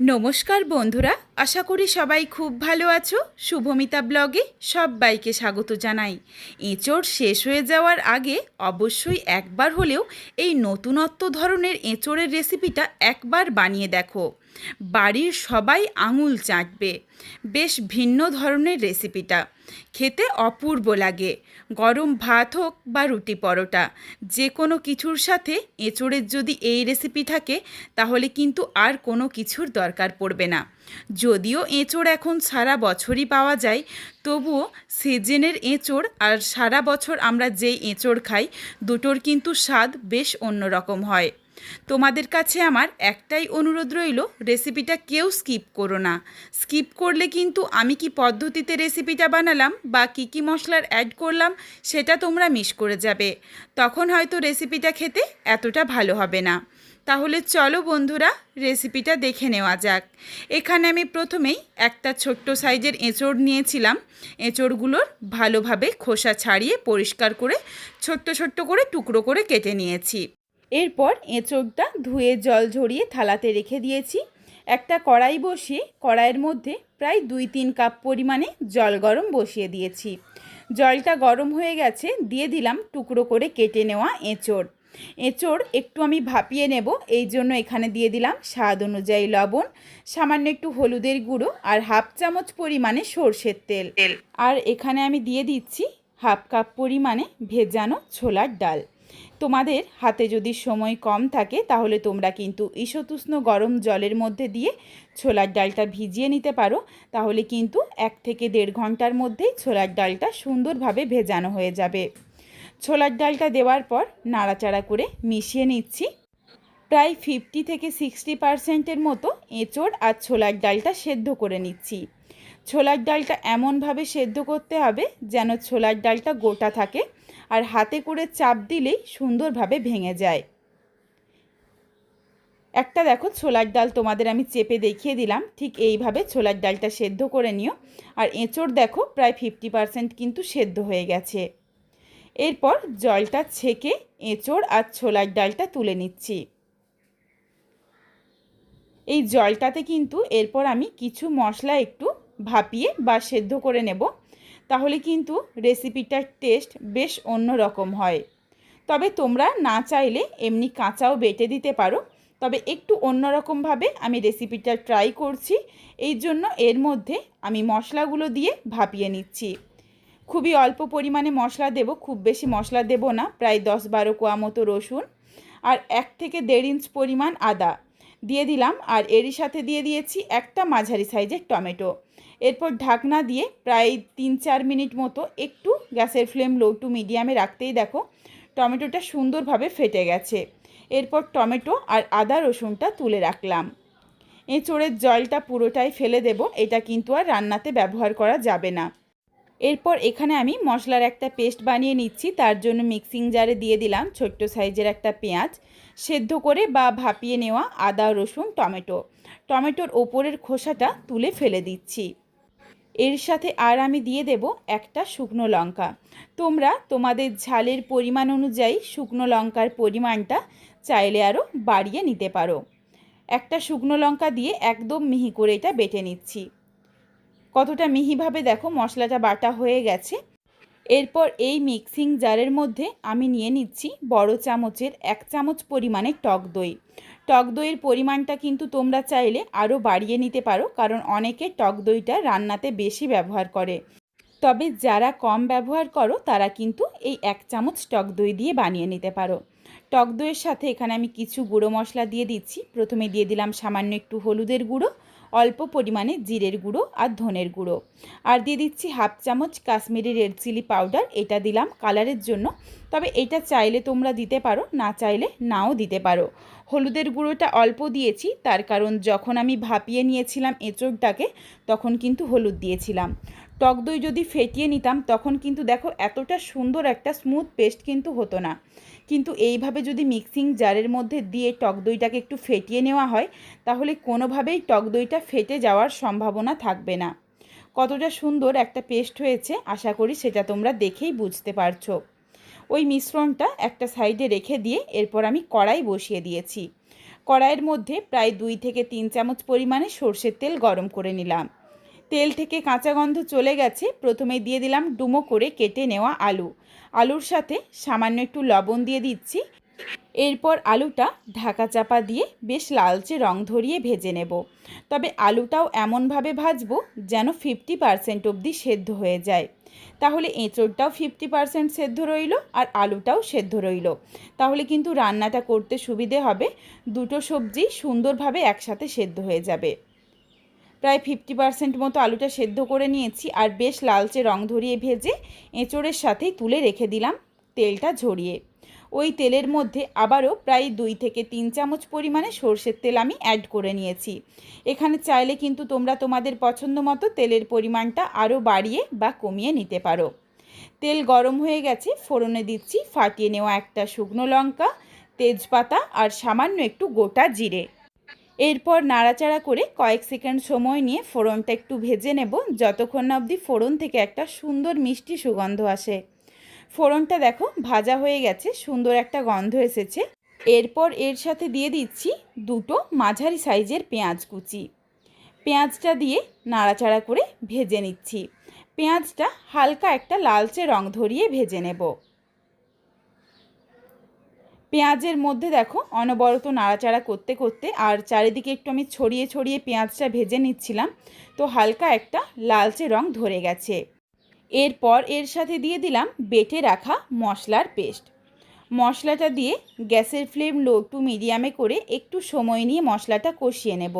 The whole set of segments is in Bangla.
নমস্কার বন্ধুরা, আশা করি সবাই খুব ভালো আছো। শুভমিতা ব্লগে সবাইকে স্বাগত জানাই। এঁচড় শেষ হয়ে যাওয়ার আগে অবশ্যই একবার হলেও এই নতুনত্ব ধরনের এঁচড়ের রেসিপিটা একবার বানিয়ে দেখো। বাড়ির সবাই আঙুল চাটবে। বেশ ভিন্ন ধরনের রেসিপিটা। খেতে অপূর্ব লাগে। গরম ভাত হোক বা রুটি পরোটা যে কোনো কিছুর সাথে এঁচড়ের যদি এই রেসিপি থাকে, তাহলে কিন্তু আর কোনো কিছুর দরকার পড়বে না। যদিও এঁচড় এখন সারা বছরই পাওয়া যায়, তবুও সিজনের এঁচড় আর সারা বছর আমরা যেই এঁচড় খাই, দুটোর কিন্তু স্বাদ বেশ অন্যরকম হয়। তোমাদের কাছে আমার একটাই অনুরোধ রইল রেসিপিটা কেউ স্কিপ করো না। স্কিপ করলে কিন্তু আমি কি পদ্ধতিতে রেসিপিটা বানালাম বা কী কী মশলার অ্যাড করলাম, সেটা তোমরা মিস করে যাবে। তখন হয়তো রেসিপিটা খেতে এতটা ভালো হবে না। তাহলে চলো বন্ধুরা রেসিপিটা দেখে নেওয়া যাক। এখানে আমি প্রথমেই একটা ছোট্ট সাইজের এঁচড় নিয়েছিলাম। এঁচড়গুলোর ভালোভাবে খোসা ছাড়িয়ে পরিষ্কার করে ছোট্ট ছোট্ট করে টুকরো করে কেটে নিয়েছি। এরপর এঁচড়টা ধুয়ে জল ঝরিয়ে থালাতে রেখে দিয়েছি। একটা কড়াই বসিয়ে কড়াইয়ের মধ্যে প্রায় দুই তিন কাপ পরিমাণে জল গরম বসিয়ে দিয়েছি। জলটা গরম হয়ে গেছে দিয়ে দিলাম টুকরো করে কেটে নেওয়া এঁচোড়। এঁচোড় একটু আমি ভাপিয়ে নেব এই জন্য এখানে দিয়ে দিলাম স্বাদ অনুযায়ী লবণ সামান্য একটু হলুদের গুঁড়ো আর হাফ চামচ পরিমাণে সর্ষের তেল। তেল। আর এখানে আমি দিয়ে দিচ্ছি হাফ কাপ পরিমাণে ভেজানো ছোলার ডাল। তোমাদের হাতে যদি সময় কম থাকে, তাহলে তোমরা কিন্তু ঈশতুষ্ণ গরম জলের মধ্যে দিয়ে ছোলার ডালটা ভিজিয়ে নিতে পারো। তাহলে কিন্তু এক থেকে দেড় ঘণ্টার মধ্যেই ছোলার ডালটা সুন্দরভাবে ভেজানো হয়ে যাবে। ছোলার ডালটা দেওয়ার পর নাড়াচাড়া করে মিশিয়ে নিচ্ছি। প্রায় ফিফটি থেকে সিক্সটি পারসেন্টের মতো এঁচড় আর ছোলার ডালটা সেদ্ধ করে নিচ্ছি। ছোলার ডালটা এমনভাবে সেদ্ধ করতে হবে যেন ছোলার ডালটা গোটা থাকে। আর হাতে করে চাপ দিলেই সুন্দরভাবে ভেঙে যায়। একটা দেখো ছোলার ডাল তোমাদের আমি চেপে দেখিয়ে দিলাম। ঠিক এইভাবে ছোলার ডালটা সেদ্ধ করে নিও। আর এঁচড় দেখো প্রায় ফিফটি পারসেন্ট কিন্তু সেদ্ধ হয়ে গেছে। এরপর জলটা ছেঁকে এঁচড় আর ছোলার ডালটা তুলে নিচ্ছি। এই জলটাতে কিন্তু এরপর আমি কিছু মশলা একটু ভাপিয়ে বা সেদ্ধ করে নেব। তাহলে কিন্তু রেসিপিটার টেস্ট বেশ অন্য রকম হয়। তবে তোমরা না চাইলে এমনি কাঁচাও বেটে দিতে পারো। তবে একটু অন্যরকমভাবে আমি রেসিপিটা ট্রাই করছি। এই জন্য এর মধ্যে আমি মশলাগুলো দিয়ে ভাপিয়ে নিচ্ছি। খুবই অল্প পরিমাণে মশলা দেব, খুব বেশি মশলা দেব না, প্রায় দশ বারো কোয়া মতো রসুন আর এক থেকে দেড় ইঞ্চ পরিমাণ আদা। দিয়ে দিলাম আর এরই সাথে দিয়ে দিয়েছি একটা মাঝারি সাইজের টমেটো। এরপর ঢাকনা দিয়ে প্রায় তিন চার মিনিট মতো একটু গ্যাসের ফ্লেম লো টু মিডিয়ামে রাখতেই দেখো টমেটোটা সুন্দরভাবে ফেটে গেছে। এরপর টমেটো আর আদা রসুনটা তুলে রাখলাম। এঁচোড়ের জলটা পুরোটাই ফেলে দেব, এটা কিন্তু আর রান্নাতে ব্যবহার করা যাবে না। এরপর এখানে আমি মশলার একটা পেস্ট বানিয়ে নিচ্ছি, তার জন্য মিক্সিং জারে দিয়ে দিলাম ছোট্ট সাইজের একটা পেঁয়াজ, সেদ্ধ করে বা ভাপিয়ে নেওয়া আদা রসুন, টমেটো। টমেটোর ওপরের খোসাটা তুলে ফেলে দিচ্ছি। এর সাথে আর আমি দিয়ে দেব একটা শুকনো লঙ্কা। তোমরা তোমাদের ঝালের পরিমাণ অনুযায়ী শুকনো লঙ্কার পরিমাণটা চাইলে আরও বাড়িয়ে নিতে পারো। একটা শুকনো লঙ্কা দিয়ে একদম মিহি করে এটা বেটে নিচ্ছি। কতটা মিহিভাবে দেখো মশলাটা বাটা হয়ে গেছে। এরপর এই মিক্সিং জারের মধ্যে আমি নিয়ে নিচ্ছি বড় চামচের এক চামচ পরিমাণে টক দই। টক দইয়ের পরিমাণটা কিন্তু তোমরা চাইলে আরও বাড়িয়ে নিতে পারো, কারণ অনেকে টক দইটা রান্নাতে বেশি ব্যবহার করে। তবে যারা কম ব্যবহার করো, তারা কিন্তু এই এক চামচ টক দই দিয়ে বানিয়ে নিতে পারো। টক দইয়ের সাথে এখানে আমি কিছু গুঁড়ো মশলা দিয়ে দিচ্ছি। প্রথমে দিয়ে দিলাম সামান্য একটু হলুদের গুঁড়ো অল্প পরিমাণে জিরের গুঁড়ো আর ধনের গুঁড়ো। আর দিয়ে দিচ্ছি হাফ চামচ কাশ্মীরি রেড চিলি পাউডার, এটা দিলাম কালারের জন্য। তবে এটা চাইলে তোমরা দিতে পারো, না চাইলে নাও দিতে পারো। হলুদের গুঁড়োটা অল্প দিয়েছি, তার কারণ যখন আমি ভাপিয়ে নিয়েছিলাম এঁচড়টাকে, তখন কিন্তু হলুদ দিয়েছিলাম। টক দই যদি ফেটিয়ে নিতাম, তখন কিন্তু দেখো এতটা সুন্দর একটা স্মুথ পেস্ট কিন্তু হতো না। কিন্তু এইভাবে যদি মিক্সিং জারের মধ্যে দিয়ে টক দইটাকে একটু ফেটিয়ে নেওয়া হয়, তাহলে কোনোভাবেই টক দইটা ফেটে যাওয়ার সম্ভাবনা থাকবে না। কতটা সুন্দর একটা পেস্ট হয়েছে, আশা করি সেটা তোমরা দেখেই বুঝতে পারছ। ওই মিশ্রণটা একটা সাইডে রেখে দিয়ে এরপর আমি কড়াই বসিয়ে দিয়েছি। কড়াইয়ের মধ্যে প্রায় দুই থেকে তিন চামচ পরিমাণে সর্ষের তেল গরম করে নিলাম। তেল থেকে কাঁচা গন্ধ চলে গেছে, প্রথমে দিয়ে দিলাম ডুমো করে কেটে নেওয়া আলু। আলুর সাথে সামান্য একটু লবণ দিয়ে দিচ্ছি। এরপর আলুটা ঢাকা চাপা দিয়ে বেশ লালচে রং ধরিয়ে ভেজে নেব। তবে আলুটাও এমনভাবে ভাজবো যেন ফিফটি পারসেন্ট অবধি সেদ্ধ হয়ে যায়। তাহলে এঁচড়টাও ফিফটি পারসেন্ট সেদ্ধ রইল আর আলুটাও সেদ্ধ রইল। তাহলে কিন্তু রান্নাটা করতে সুবিধে হবে। দুটো সবজি সুন্দরভাবে একসাথে সেদ্ধ হয়ে যাবে। প্রায় ফিফটি পারসেন্ট মতো আলুটা সেদ্ধ করে নিয়েছি আর বেশ লালচে রং ধরিয়ে ভেজে এঁচড়ের সাথেই তুলে রেখে দিলাম তেলটা ঝরিয়ে। ওই তেলের মধ্যে আবারও প্রায় দুই থেকে তিন চামচ পরিমাণে সর্ষের তেল আমি অ্যাড করে নিয়েছি। এখানে চাইলে কিন্তু তোমরা তোমাদের পছন্দ মতো তেলের পরিমাণটা আরও বাড়িয়ে বা কমিয়ে নিতে পারো। তেল গরম হয়ে গেছে, ফোড়নে দিচ্ছি, ফাটিয়ে নেওয়া একটা শুকনো লঙ্কা, তেজপাতা আর সামান্য একটু গোটা জিরে। এরপর নাড়াচাড়া করে কয়েক সেকেন্ড সময় নিয়ে ফোড়নটা একটু ভেজে নেব। যতক্ষণ না অবধি ফোড়ন থেকে একটা সুন্দর মিষ্টি সুগন্ধ আসে। ফোড়নটা দেখো ভাজা হয়ে গেছে, সুন্দর একটা গন্ধ এসেছে। এরপর এর সাথে দিয়ে দিচ্ছি দুটো মাঝারি সাইজের পেঁয়াজ কুচি। পেঁয়াজটা দিয়ে নাড়াচাড়া করে ভেজে নিচ্ছি। পেঁয়াজটা হালকা একটা লালচে রং ধরিয়ে ভেজে নেব। পেঁয়াজের মধ্যে দেখো অনবরত নাড়াচাড়া করতে করতে আর চারিদিকে একটু আমি ছড়িয়ে ছড়িয়ে পেঁয়াজটা ভেজে নিচ্ছিলাম, তো হালকা একটা লালচে রং ধরে গেছে। এরপর এর সাথে দিয়ে দিলাম বেটে রাখা মশলার পেস্ট। মশলাটা দিয়ে গ্যাসের ফ্লেম লো টু মিডিয়ামে করে একটু সময় নিয়ে মশলাটা কষিয়ে নেব।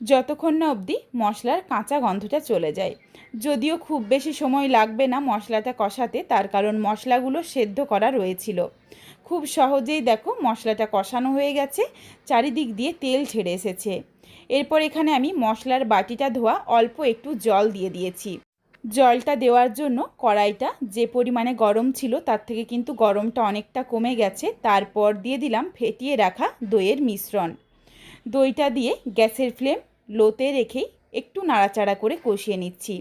যতক্ষণ না অবধি মশলার কাঁচা গন্ধটা চলে যায়। যদিও খুব বেশি সময় লাগবে না মশলাটা কষাতে, তার কারণ মশলাগুলো সেদ্ধ করা রয়েছিল। খুব সহজেই দেখো মশলাটা কষানো হয়ে গেছে, চারিদিক দিয়ে তেল ছেড়ে এসেছে। এরপর এখানে আমি মশলার বাটিটা ধোয়া অল্প একটু জল দিয়ে দিয়েছি। জলটা দেওয়ার জন্য কড়াইটা যে পরিমাণে গরম ছিল তার থেকে কিন্তু গরমটা অনেকটা কমে গেছে, তারপর দিয়ে দিলাম ফেটিয়ে রাখা দইয়ের মিশ্রণ। দইটা দিয়ে গ্যাসের ফ্লেম লোতে রেখেই একটু নাড়াচাড়া করে কষিয়ে নিচ্ছি।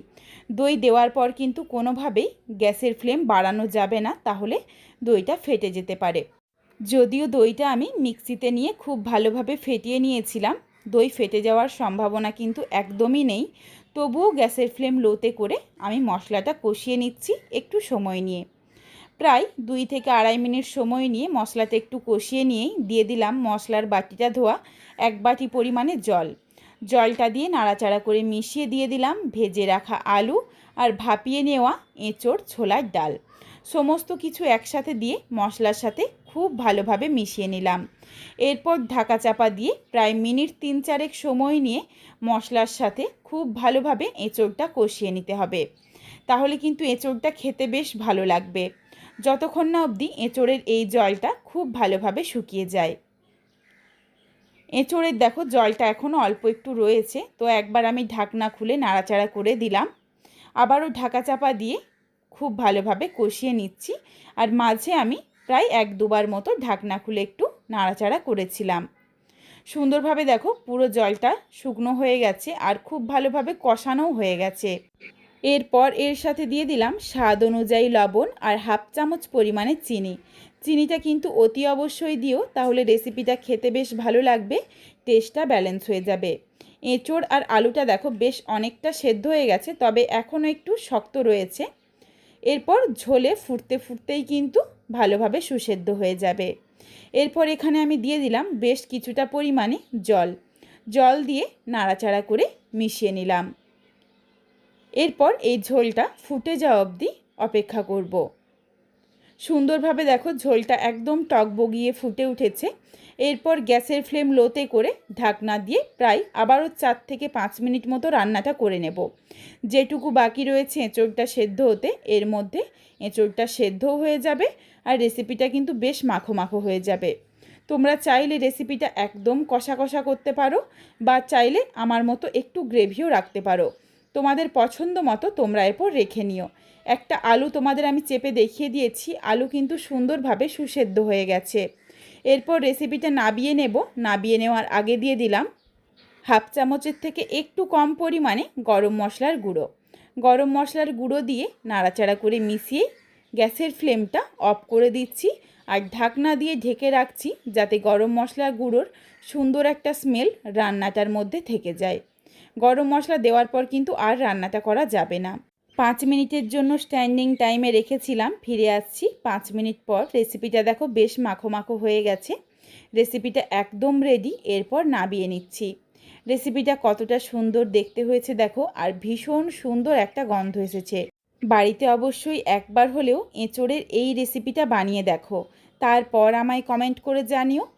দই দেওয়ার পর কিন্তু কোনোভাবেই গ্যাসের ফ্লেম বাড়ানো যাবে না, তাহলে দইটা ফেটে যেতে পারে। যদিও দইটা আমি মিক্সিতে নিয়ে খুব ভালোভাবে ফেটিয়ে নিয়েছিলাম, দই ফেটে যাওয়ার সম্ভাবনা কিন্তু একদমই নেই। তবুও গ্যাসের ফ্লেম লোতে করে আমি মশলাটা কষিয়ে নিচ্ছি একটু সময় নিয়ে। প্রায় দুই থেকে আড়াই মিনিট সময় নিয়ে মশলাটা একটু কষিয়ে নিয়েই দিয়ে দিলাম মশলার বাটিটা ধোয়া এক বাটি পরিমাণে জল। জলটা দিয়ে নাড়াচাড়া করে মিশিয়ে দিয়ে দিলাম ভেজে রাখা আলু আর ভাপিয়ে নেওয়া এঁচোড়, ছোলার ডাল। সমস্ত কিছু একসাথে দিয়ে মশলার সাথে খুব ভালোভাবে মিশিয়ে নিলাম। এরপর ঢাকা চাপা দিয়ে প্রায় মিনিট তিন চারেক সময় নিয়ে মশলার সাথে খুব ভালোভাবে এঁচোড়টা কষিয়ে নিতে হবে। তাহলে কিন্তু এঁচোড়টা খেতে বেশ ভালো লাগবে। যতক্ষণ না অবধি এঁচোড়ের এই জলটা খুব ভালোভাবে শুকিয়ে যায়। এঁচড়ের দেখো জলটা এখনও অল্প একটু রয়েছে, তো একবার আমি ঢাকনা খুলে নাড়াচাড়া করে দিলাম। আবারও ঢাকা চাপা দিয়ে খুব ভালোভাবে কষিয়ে নিচ্ছি, আর মাঝে আমি প্রায় এক দুবার মতো ঢাকনা খুলে একটু নাড়াচাড়া করেছিলাম। সুন্দরভাবে দেখো পুরো জলটা শুকনো হয়ে গেছে, আর খুব ভালোভাবে কষানোও হয়ে গেছে। এরপর এর সাথে দিয়ে দিলাম স্বাদ অনুযায়ী লবণ আর হাফ চামচ পরিমাণে চিনি। চিনিটা কিন্তু অতি অবশ্যই দিও, তাহলে রেসিপিটা খেতে বেশ ভালো লাগবে টেস্টটা ব্যালেন্স হয়ে যাবে। এঁচড় আর আলুটা দেখো বেশ অনেকটা সেদ্ধ হয়ে গেছে, তবে এখনও একটু শক্ত রয়েছে। এরপর ঝোলে ফুটতে ফুটতেই কিন্তু ভালোভাবে সুসেদ্ধ হয়ে যাবে। এরপর এখানে আমি দিয়ে দিলাম বেশ কিছুটা পরিমাণে জল। জল দিয়ে নাড়াচাড়া করে মিশিয়ে নিলাম। এরপর এই ঝোলটা ফুটে যাওয়া অবধি অপেক্ষা করব। সুন্দরভাবে দেখো ঝোলটা একদম টক বগিয়ে ফুটে উঠেছে। এরপর গ্যাসের ফ্লেম লোতে করে ঢাকনা দিয়ে প্রায় আবারও চার থেকে পাঁচ মিনিট মতো রান্নাটা করে নেব। যেটুকু বাকি রয়েছে এঁচড়টা সেদ্ধ হতে, এর মধ্যে এঁচড়টা সেদ্ধও হয়ে যাবে আর রেসিপিটা কিন্তু বেশ মাখো মাখো হয়ে যাবে। তোমরা চাইলে রেসিপিটা একদম কষা কষা করতে পারো বা চাইলে আমার মতো একটু গ্রেভিও রাখতে পারো। তোমাদের পছন্দ মতো তোমরা এরপর রেখে নিও। একটা আলু তোমাদের আমি চেপে দেখিয়ে দিয়েছি। আলু কিন্তু সুন্দরভাবে সুসেদ্ধ হয়ে গেছে। এরপর রেসিপিটা নাবিয়ে নেব। নাবিয়ে নেওয়ার আগে দিয়ে দিলাম হাফ চামচের থেকে একটু কম পরিমাণে গরম মশলার গুঁড়ো। গরম মশলার গুঁড়ো দিয়ে নাড়াচাড়া করে মিশিয়ে গ্যাসের ফ্লেমটা অফ করে দিচ্ছি আর ঢাকনা দিয়ে ঢেকে রাখছি যাতে গরম মশলার গুঁড়োর সুন্দর একটা স্মেল রান্নাটার মধ্যে থেকে যায়। গরম মশলা দেওয়ার পর কিন্তু আর রান্নাটা করা যাবে না। পাঁচ মিনিটের জন্য স্ট্যান্ডিং টাইমে রেখেছিলাম, ফিরে আসছি পাঁচ মিনিট পর। রেসিপিটা দেখো বেশ মাখো মাখো হয়ে গেছে। রেসিপিটা একদম রেডি এরপর নাবিয়ে নিচ্ছি। রেসিপিটা কতটা সুন্দর দেখতে হয়েছে দেখো, আর ভীষণ সুন্দর একটা গন্ধ এসেছে। বাড়িতে অবশ্যই একবার হলেও এঁচোড়ের এই রেসিপিটা বানিয়ে দেখো। তারপর আমায় কমেন্ট করে জানিও।